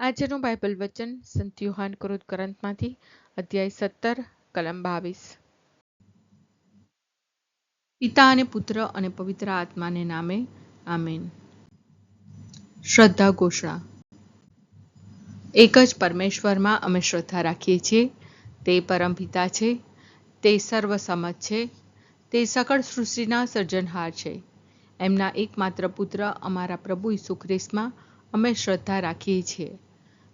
આજનું બાઇબલ વચન સંત યુહાન ક્રોધ ગ્રંથમાંથી, અધ્યાય સત્તર, કલમ બાવીસ. પિતા અને પુત્ર અને પવિત્ર આત્માને નામે, આમેન. શ્રદ્ધા ઘોષણા. એક જ પરમેશ્વરમાં અમે શ્રદ્ધા રાખીએ છીએ, તે પરમપિતા છે, તે સર્વસમત છે, તે સકળ સૃષ્ટિના સર્જનહાર છે. એમના એકમાત્ર પુત્ર અમારા પ્રભુ ઈસુ ખ્રિસ્તમાં અમે શ્રદ્ધા રાખીએ છીએ.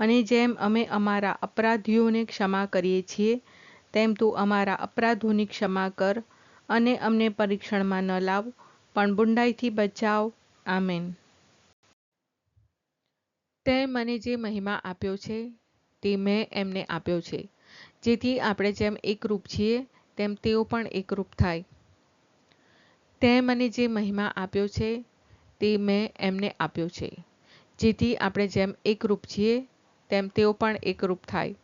અને જેમ અમે અમારા અપરાધીઓને ક્ષમા કરીએ છીએ, તેમ તું અમારા અપરાધોની ક્ષમા કર અને અમને પરીક્ષણમાં ન લાવ, પણ બુંડાઈથી બચાવ. આમેન. તે મને જે મહિમા આપ્યો છે, તે મેં એમને આપ્યો છે. જેથી આપણે જેમ એકરૂપ છીએ, તેમ તેઓ પણ એકરૂપ થાય. તે મને જે મહિમા આપ્યો છે, તે મેં એમને આપ્યો છે. જેથી આપણે જેમ એકરૂપ છીએ તેમ તેઓ પણ એકરૂપ થાય.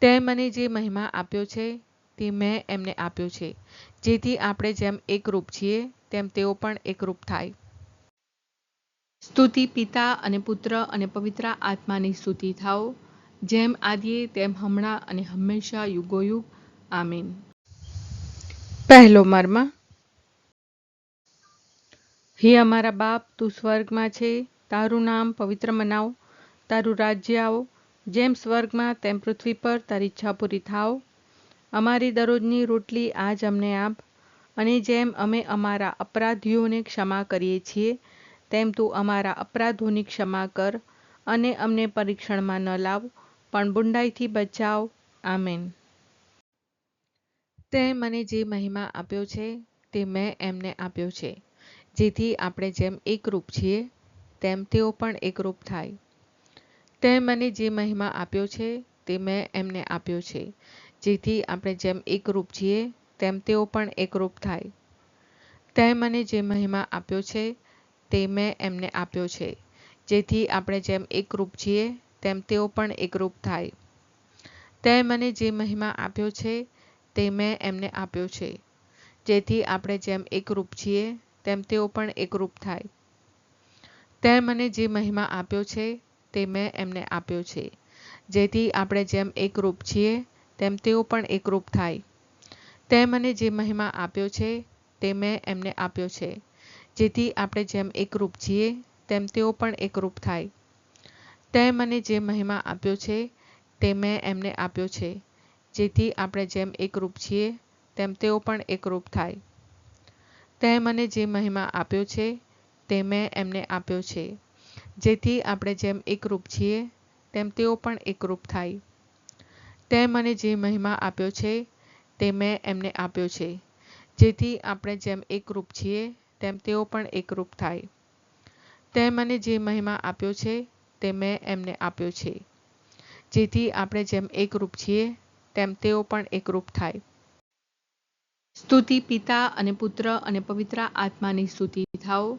તે મને જે મહિમા આપ્યો છે, તે મેં એમને આપ્યો છે. જેથી આપણે જેમ એકરૂપ છીએ, તેમ તેઓ પણ એકરૂપ થાય. સ્તુતિ પિતા અને પુત્ર અને પવિત્ર આત્માની સ્તુતિ થાઓ. જેમ આદિએ, તેમ હમણાં અને હંમેશા યુગોયુગ. આમીન. પહેલો મર્મ. હે અમારા બાપ, તું સ્વર્ગમાં છે. તારું નામ પવિત્ર મનાવ. તારું રાજ્ય આવો. જેમ સ્વર્ગમાં તેમ પૃથ્વી પર તારી ઈચ્છા પૂરી થાવ અમારી દરરોજની રોટલી આજ અમને આપ. અને જેમ અમે અમારા અપરાધીઓને ક્ષમા કરીએ છીએ, તેમ તું અમારા અપરાધોની ક્ષમા કર અને અમને પરીક્ષણમાં ન લાવ, પણ બુંડાઈથી બચાવ. આમેન. તે મને જે મહિમા આપ્યો છે, તે મેં એમને આપ્યો છે. જેથી આપણે જેમ એકરૂપ છીએ, તેમ તેઓ પણ એકરૂપ થાય. તે મને જે મહિમા આપ્યો છે, તે મેં એમને આપ્યો છે. જેથી આપણે જેમ એકરૂપ છીએ તેમ તેઓ પણ એકરૂપ થાય. તે મને જે મહિમા આપ્યો છે, તે મેં એમને આપ્યો છે. જેથી આપણે જેમ એકરૂપ છીએ તેમ તેઓ પણ એકરૂપ થાય. તે મને જે મહિમા આપ્યો છે, તે મેં એમને આપ્યો છે. જેથી આપણે જેમ એકરૂપ છીએ તેમ તેઓ પણ એકરૂપ થાય. તે મને જે મહિમા આપ્યો છે તે મેં એમને આપ્યો છે. જેથી આપણે જેમ એકરૂપ છીએ, તેમ તેઓ પણ એકરૂપ થાય. તે મને જે મહિમા આપ્યો છે, તે મેં એમને આપ્યો છે. જેથી આપણે જેમ એકરૂપ છીએ, તેમ તેઓ પણ એકરૂપ થાય. તે મને જે મહિમા આપ્યો છે, તે મેં એમને આપ્યો છે. જેથી આપણે જેમ એકરૂપ છીએ, તેમ તેઓ પણ એકરૂપ થાય. તે મને જે મહિમા આપ્યો છે, તે મેં એમને આપ્યો છે. જેથી આપણે જેમ એકરૂપ છીએ, તેમ તેઓ પણ એકરૂપ થાય. તે મને જે મહિમા આપ્યો છે, તે મેં એમને આપ્યો છે. જેથી આપણે જેમ એકરૂપ છીએ, તેમ તેઓ પણ એકરૂપ થાય. તે મને જે મહિમા આપ્યો છે, તે મેં એમને આપ્યો છે. જેથી આપણે જેમ એકરૂપ છીએ, તેમ તેઓ પણ એકરૂપ થાય. સ્તુતિ પિતા અને પુત્ર અને પવિત્ર આત્માની સ્તુતિ થાઓ.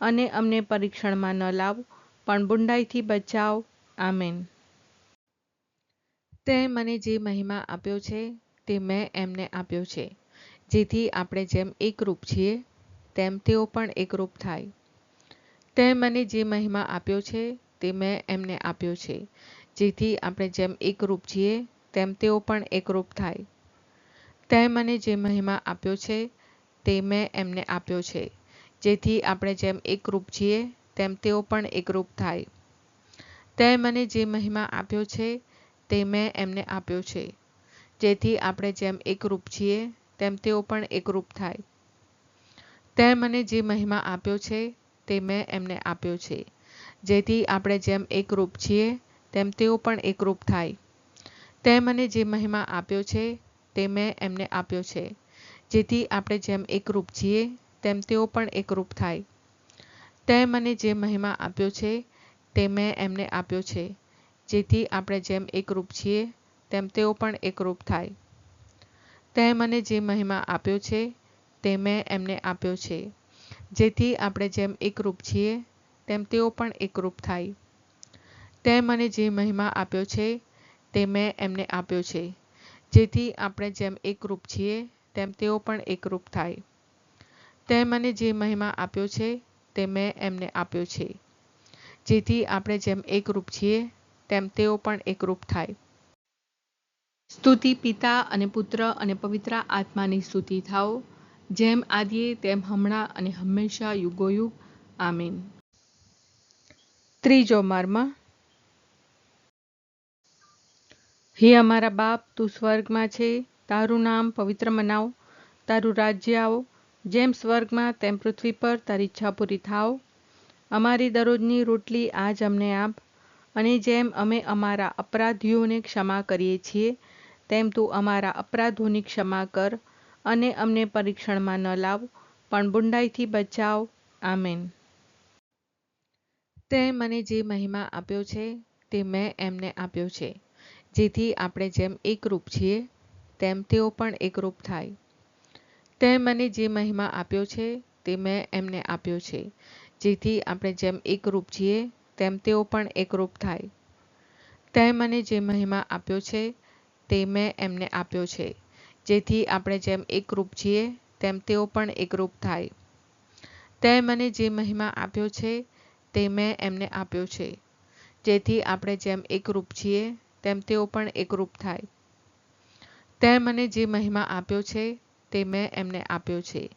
અને અમને પરીક્ષણમાં ન લાવ, પણ બુંડાઈથી બચાવ. આમેન. તે મને જે મહિમા આપ્યો છે, તે મેં એમને આપ્યો છે. જેથી આપણે જેમ એકરૂપ છીએ, તેમ તેઓ પણ એકરૂપ થાય. તે મને જે મહિમા આપ્યો છે, તે મેં એમને આપ્યો છે. જેથી આપણે જેમ એકરૂપ છીએ, તેમ તેઓ પણ એકરૂપ થાય. તે મને જે મહિમા આપ્યો છે, તે મેં એમને આપ્યો છે. જેથી આપણે જેમ એકરૂપ છીએ તેમ તેઓ પણ એકરૂપ થાય. તે મને જે મહિમા આપ્યો છે, તે મેં એમને આપ્યો છે. જેથી આપણે જેમ એકરૂપ છીએ તેમ તેઓ પણ એકરૂપ થાય. તે મને જે મહિમા આપ્યો છે, તે મેં એમને આપ્યો છે. જેથી આપણે જેમ એકરૂપ છીએ તેમ તેઓ પણ એકરૂપ થાય. તે મને જે મહિમા આપ્યો છે, તે મેં એમને આપ્યો છે. જેથી આપણે જેમ એકરૂપ છીએ તેમ તેઓ પણ એકરૂપ થાય. તે મને જે મહિમા આપ્યો છે, તે મેં એમને આપ્યો છે. જેથી આપણે જેમ એકરૂપ છીએ, તેમ તેઓ પણ એકરૂપ થાય. તે મને જે મહિમા આપ્યો છે, તે મેં એમને આપ્યો છે. જેથી આપણે જેમ એકરૂપ છીએ, તેમ તેઓ પણ એકરૂપ થાય. તે મને જે મહિમા આપ્યો છે, તે મેં એમને આપ્યો છે. જેથી આપણે જેમ એકરૂપ છીએ, તેમ તેઓ પણ એકરૂપ થાય. તે મને જે મહિમા આપ્યો છે, તે મેં એમને આપ્યો છે. જેથી આપણે જેમ એકરૂપ છીએ, તેમ તેઓ પણ એકરૂપ થાય. સ્તુતિ પિતા અને પુત્ર અને પવિત્ર આત્માની સ્તુતિ થાઓ. જેમ આદિએ, તેમ હમણાં અને હંમેશા યુગોયુગ. આમીન. ત્રીજો મર્મ. હે અમારા બાપ, તું સ્વર્ગમાં છે. તારું નામ પવિત્ર મનાવ. તારું રાજ્ય આવો. જેમ સ્વર્ગમાં તેમ પૃથ્વી પર તારી ઈચ્છા પૂરી થાવ અમારી દરરોજની રોટલી આજ અમને આપ. અને જેમ અમે અમારા અપરાધીઓને ક્ષમા કરીએ છીએ, તેમ તું અમારા અપરાધોની ક્ષમા કર અને અમને પરીક્ષણમાં ન લાવ, પણ બુંડાઈથી બચાવ. આમેન. તે મને જે મહિમા આપ્યો છે, તે મેં એમને આપ્યો છે. જેથી આપણે જેમ એકરૂપ છીએ, તેમ તેઓ પણ એકરૂપ થાય. તે મને જે મહિમા આપ્યો છે, તે મેં એમને આપ્યો છે. જેથી આપણે જેમ એકરૂપ છીએ તેમ તેઓ પણ એકરૂપ થાય. તે મને જે મહિમા આપ્યો છે, તે મેં એમને આપ્યો છે. જેથી આપણે જેમ એકરૂપ છીએ તેમ તેઓ પણ એકરૂપ થાય. તે મને જે મહિમા આપ્યો છે, તે મેં એમને આપ્યો છે. જેથી આપણે જેમ એકરૂપ છીએ તેમ તેઓ પણ એકરૂપ થાય. તે મને જે મહિમા આપ્યો છે તે મેં એમને આપ્યો છે.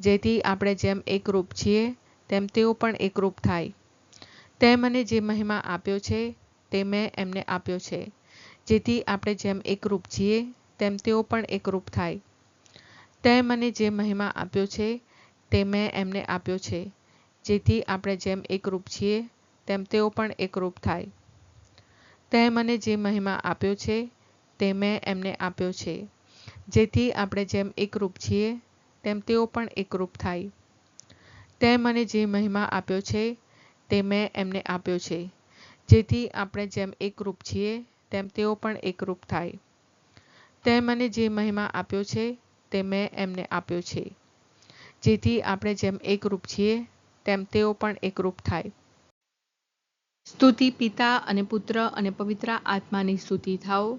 જેથી આપણે જેમ એકરૂપ છીએ, તેમ તેઓ પણ એકરૂપ થાય. તે મને જે મહિમા આપ્યો છે, તે મેં એમને આપ્યો છે. જેથી આપણે જેમ એકરૂપ છીએ, તેમ તેઓ પણ એકરૂપ થાય. તે મને જે મહિમા આપ્યો છે, તે મેં એમને આપ્યો છે. જેથી આપણે જેમ એકરૂપ છીએ, તેમ તેઓ પણ એકરૂપ થાય. તે મને જે મહિમા આપ્યો છે, તે મેં એમને આપ્યો છે. જેથી આપણે જેમ એકરૂપ છીએ, તેમ તેઓ પણ એકરૂપ થાય. તે મને જે મહિમા આપ્યો છે, તે મેં એમને આપ્યો છે. જેથી આપણે જેમ એકરૂપ છીએ, તેમ તેઓ પણ એકરૂપ થાય. તે મને જે મહિમા આપ્યો છે, તે મેં એમને આપ્યો છે. જેથી આપણે જેમ એકરૂપ છીએ, તેમ તેઓ પણ એકરૂપ થાય. સ્તુતિ પિતા અને પુત્ર અને પવિત્ર આત્માની સ્તુતિ થાઓ.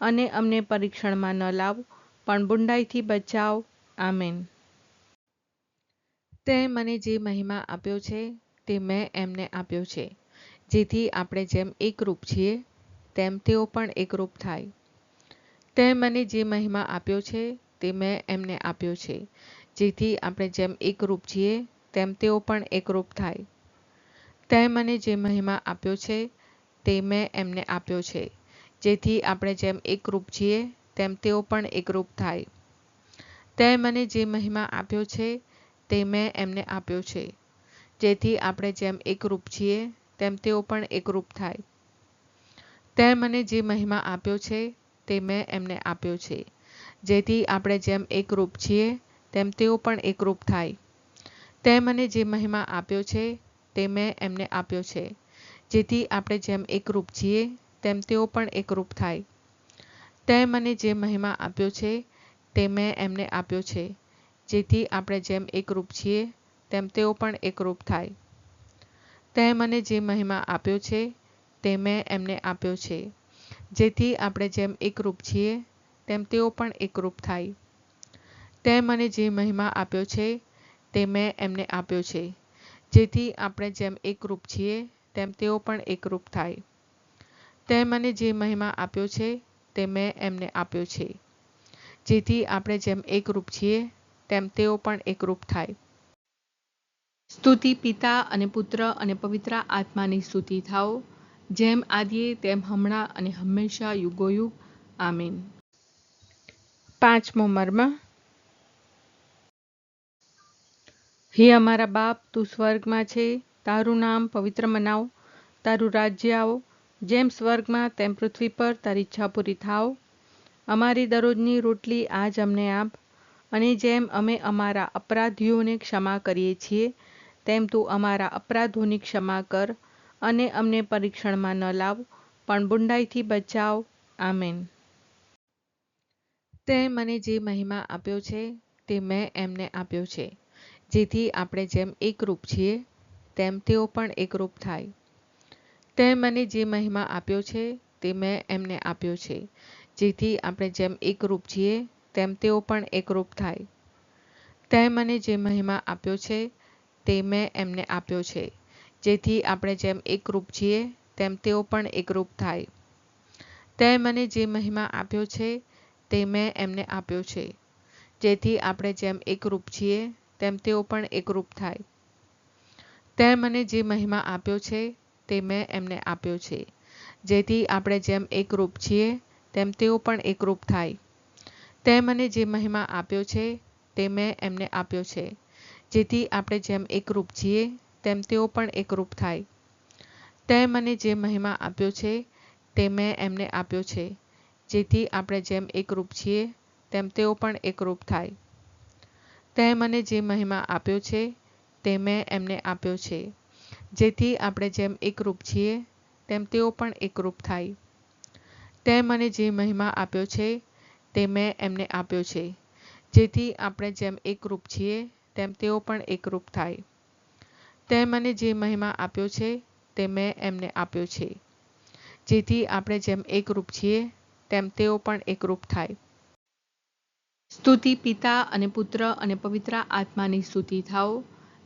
અને અમને પરીક્ષણમાં ન લાવ, પણ બુંડાઈથી બચાવ. આમેન. તે મને જે મહિમા આપ્યો છે, તે મેં એમને આપ્યો છે. જેથી આપણે જેમ એકરૂપ છીએ, તેમ તેઓ પણ એકરૂપ થાય. તે મને જે મહિમા આપ્યો છે, તે મેં એમને આપ્યો છે. જેથી આપણે જેમ એકરૂપ છીએ, તેમ તેઓ પણ એકરૂપ થાય. તે મને જે મહિમા આપ્યો છે, તે મેં એમને આપ્યો છે. જેથી આપણે જેમ એકરૂપ છીએ તેમ તેઓ પણ એકરૂપ થાય. તે મને જે મહિમા આપ્યો છે, તે મેં એમને આપ્યો છે. જેથી આપણે જેમ એકરૂપ છીએ તેમ તેઓ પણ એકરૂપ થાય. તે મને જે મહિમા આપ્યો છે, તે મેં એમને આપ્યો છે. જેથી આપણે જેમ એકરૂપ છીએ તેમ તેઓ પણ એકરૂપ થાય. તે મને જે મહિમા આપ્યો છે, તે મેં એમને આપ્યો છે. જેથી આપણે જેમ એકરૂપ છીએ તેમ તેઓ પણ એકરૂપ થાય. તે મને જે મહિમા આપ્યો છે, તે મેં એમને આપ્યો છે. જેથી આપણે જેમ એકરૂપ છીએ, તેમ તેઓ પણ એકરૂપ થાય. તે મને જે મહિમા આપ્યો છે, તે મેં એમને આપ્યો છે. જેથી આપણે જેમ એકરૂપ છીએ, તેમ તેઓ પણ એકરૂપ થાય. તે મને જે મહિમા આપ્યો છે, તે મેં એમને આપ્યો છે. જેથી આપણે જેમ એકરૂપ છીએ, તેમ તેઓ પણ એકરૂપ થાય. તે મને જે મહિમા આપ્યો છે, તે મેં એમને આપ્યો છે. જેથી આપણે જેમ એકરૂપ છીએ, તેમ તેઓ પણ એકરૂપ થાય. સ્તુતિ પિતા અને પુત્ર અને પવિત્ર આત્માની સ્તુતિ થાઓ. જેમ આદિએ, તેમ હમણાં અને હંમેશા યુગોયુગ. આમીન. પાંચમો મર્મ. હે અમારા બાપ, તું સ્વર્ગમાં છે. તારું નામ પવિત્ર મનાવ. તારું રાજ્ય આવો. જેમ સ્વર્ગમાં તેમ પૃથ્વી પર તારી ઈચ્છા પૂરી થાવ અમારી દરરોજની રોટલી આજ અમને આપ. અને જેમ અમે અમારા અપરાધીઓને ક્ષમા કરીએ છીએ, તેમ તું અમારા અપરાધોની ક્ષમા કર અને અમને પરીક્ષણમાં ન લાવ, પણ બુંડાઈથી બચાવ. આમેન. તે મને જે મહિમા આપ્યો છે, તે મેં એમને આપ્યો છે. જેથી આપણે જેમ એકરૂપ છીએ, તેમ તેઓ પણ એકરૂપ થાય. તે મને જે મહિમા આપ્યો છે, તે મેં એમને આપ્યો છે. જેથી આપણે જેમ એકરૂપ છીએ તેમ તેઓ પણ એકરૂપ થાય. તે મને જે મહિમા આપ્યો છે, તે મેં એમને આપ્યો છે. જેથી આપણે જેમ એકરૂપ છીએ તેમ તેઓ પણ એકરૂપ થાય. તે મને જે મહિમા આપ્યો છે, તે મેં એમને આપ્યો છે. જેથી આપણે જેમ એકરૂપ છીએ તેમ તેઓ પણ એકરૂપ થાય. તે મને જે મહિમા આપ્યો છે તે મેં એમને આપ્યો છે. જેથી આપણે જેમ એકરૂપ છીએ, તેમ તેઓ પણ એકરૂપ થાય. તે મને જે મહિમા આપ્યો છે, તે મેં એમને આપ્યો છે. જેથી આપણે જેમ એકરૂપ છીએ, તેમ તેઓ પણ એકરૂપ થાય. તે મને જે મહિમા આપ્યો છે, તે મેં એમને આપ્યો છે. જેથી આપણે જેમ એકરૂપ છીએ, તેમ તેઓ પણ એકરૂપ થાય. તે મને જે મહિમા આપ્યો છે, તે મેં એમને આપ્યો છે. જેથી આપણે જેમ એકરૂપ છીએ, તેમ તેઓ પણ એકરૂપ થાય. તે મને જે મહિમા આપ્યો છે, તે મેં એમને આપ્યો છે. જેથી આપણે જેમ એકરૂપ છીએ, તેમ તેઓ પણ એકરૂપ થાય. તે મને જે મહિમા આપ્યો છે, તે મેં એમને આપ્યો છે. જેથી આપણે જેમ એકરૂપ છીએ, તેમ તેઓ પણ એકરૂપ થાય. સ્તુતિ પિતા અને પુત્ર અને પવિત્ર આત્માની સ્તુતિ થાઓ.